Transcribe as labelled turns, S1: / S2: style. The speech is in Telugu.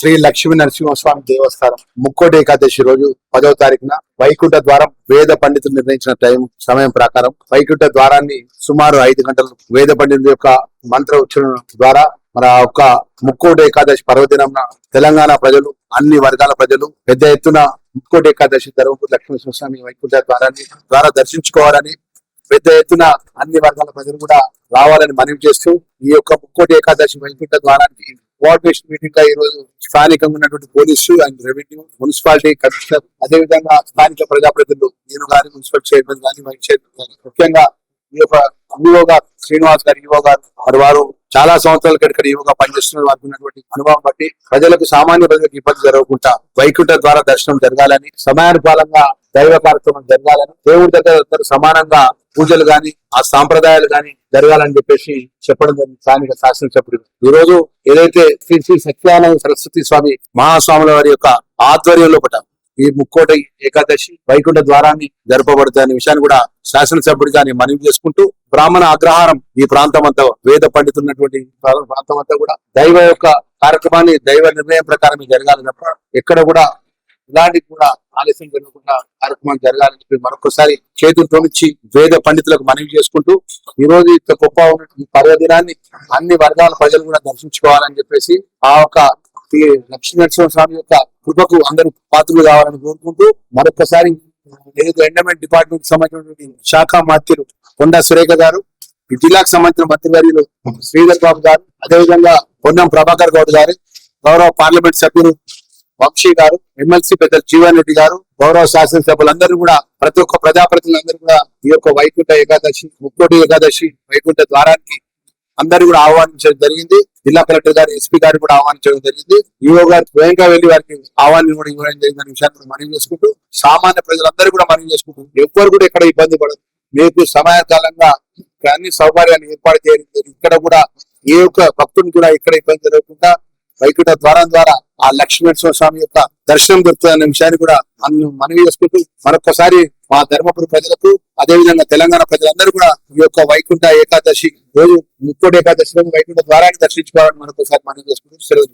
S1: శ్రీ లక్ష్మీ నరసింహస్వామి దేవస్థానం ముక్కోటి ఏకాదశి రోజు పదవ తారీఖున వైకుంఠ ద్వారం వేద పండితులు నిర్ణయించిన టైం సమయం ప్రకారం వైకుంఠ ద్వారాన్ని సుమారు ఐదు గంటలు వేద పండితుల యొక్క మంత్ర ఉచ్చరణ ద్వారా మన యొక్క ముక్కోటి ఏకాదశి పర్వదినం తెలంగాణ ప్రజలు అన్ని వర్గాల ప్రజలు పెద్ద ఎత్తున ముక్కోటి ఏకాదశి ధర్మపురి స్వామి వైకుంఠ ద్వారాన్ని ద్వారా దర్శించుకోవాలని పెద్ద ఎత్తున అన్ని వర్గాల ప్రజలు కూడా రావాలని మనవి చేస్తూ ఈ యొక్క ముక్కోటి ఏకాదశి వైకుంఠ ద్వారానికి కోఆర్డినేషన్ మీటింగ్గా ఈ రోజు స్థానికంగా ఉన్నటువంటి police and revenue municipality commissioner అదేవిధంగా స్థానిక ప్రజాప్రతినిధులు నేను గాని మున్సిపల్ చైర్మన్ గాని వైస్ చైర్మన్ గాని ముఖ్యంగా ఈ యొక్క ఈఓ గారు శ్రీనివాస్ గారు ఈవో గారు మరి వారు చాలా సంవత్సరాల క్రితం ఇక్కడ ఈఓగా పనిచేస్తున్న వారికి ఉన్నటువంటి అనుభవం బట్టి ప్రజలకు సామాన్య ప్రజలకు ఇబ్బంది జరగకుండా వైకుంఠ ద్వారా దర్శనం జరగాలని సమయానుపాలంగా దైవ కార్యక్రమం జరగాలని దేవుడి దగ్గర సమానంగా పూజలు గాని ఆ సాంప్రదాయాలు గాని జరగాలని చెప్పేసి చెప్పడం జరిగింది. స్థానిక శాసనసభ్యుడు. ఈ రోజు ఏదైతే శ్రీ శ్రీ సత్యానంద సరస్వతి స్వామి మహాస్వాముల వారి యొక్క ఆధ్వర్యంలో పట ఈ ముక్కోటి ఏకాదశి వైకుంఠ ద్వారాన్ని జరపబడుతున్న విషయాన్ని కూడా శాసనసభ్యుడిగా నేను మనవి చేసుకుంటూ బ్రాహ్మణ అగ్రహారం ఈ ప్రాంతం అంతా వేద పండితున్నటువంటి ప్రాంతం అంతా కూడా దైవ యొక్క కార్యక్రమాన్ని దైవ నిర్ణయం ప్రకారం జరగాలి తప్ప ఎక్కడ కూడా ఇలాంటి కూడా ఆలస్యం జరగకుండా కార్యక్రమం జరగాలని చెప్పి మరొకసారి చేతులు నుంచి వేద పండితులకు మనవి చేసుకుంటూ ఈ రోజు ఇంత గొప్ప ఉన్నటువంటి పర్వదినాన్ని అన్ని వర్గాల ప్రజలు కూడా దర్శించుకోవాలని చెప్పేసి ఆ యొక్క ఈ లక్ష్మీనరసింహ స్వామి యొక్క కృపకు అందరూ పాత్రలు కావాలని కోరుకుంటూ మరొకసారి ఏదైతే ఎండమెంట్ డిపార్ట్మెంట్ సంబంధించినటువంటి శాఖ మంత్రులు కొండా సురేఖ గారు జిల్లాకు సంబంధించిన మంత్రివర్యులు శ్రీధర్ బాబు గారు అదేవిధంగా పొన్నం ప్రభాకర్ గౌడ్ గారు గౌరవ పార్లమెంట్ సభ్యులు వంశీ గారు ఎమ్మెల్సీ పెద్దలు జీవన్ రెడ్డి గారు గౌరవ శాసనసభ్యులందరూ కూడా ప్రతి ఒక్క ప్రజాప్రతినిధులందరూ కూడా ఈ యొక్క వైకుంఠ ఏకాదశి ముక్కోటి ఏకాదశి వైకుంఠ ద్వారానికి అందరూ కూడా ఆహ్వానించడం జరిగింది. జిల్లా కలెక్టర్ గారు ఎస్పీ గారు కూడా ఆహ్వానించడం జరిగింది. ఈఓ గారు స్వయంగా వెళ్ళి వారికి ఆహ్వానం కూడా ఇవ్వడం జరిగిందనే విషయాన్ని కూడా మనవి చేసుకుంటూ సామాన్య ప్రజలందరూ కూడా మనవి చేసుకుంటూ ఎవ్వరు కూడా ఇక్కడ ఇబ్బంది పడదు మీకు సమయకాలంగా అన్ని సౌకర్యాన్ని ఏర్పాటు చేయడం ఇక్కడ కూడా ఏ ఒక్క భక్తుని కూడా ఇక్కడ ఇబ్బంది జరగకుండా వైకుంఠ ద్వారం ద్వారా ఆ లక్ష్మీనరసింహ స్వామి యొక్క దర్శనం దొరుకుతుందనే విషయాన్ని కూడా మనవి చేసుకుంటూ మరొకసారి మా ధర్మపురి ప్రజలకు అదేవిధంగా తెలంగాణ ప్రజలందరూ కూడా ఈ యొక్క వైకుంఠ ఏకాదశి రోజు ముక్కోటి ఏకాదశి రోజు వైకుంఠ ద్వారాన్ని దర్శించుకోవాలని మరొకసారి మనం చేసుకుంటూ సెలవు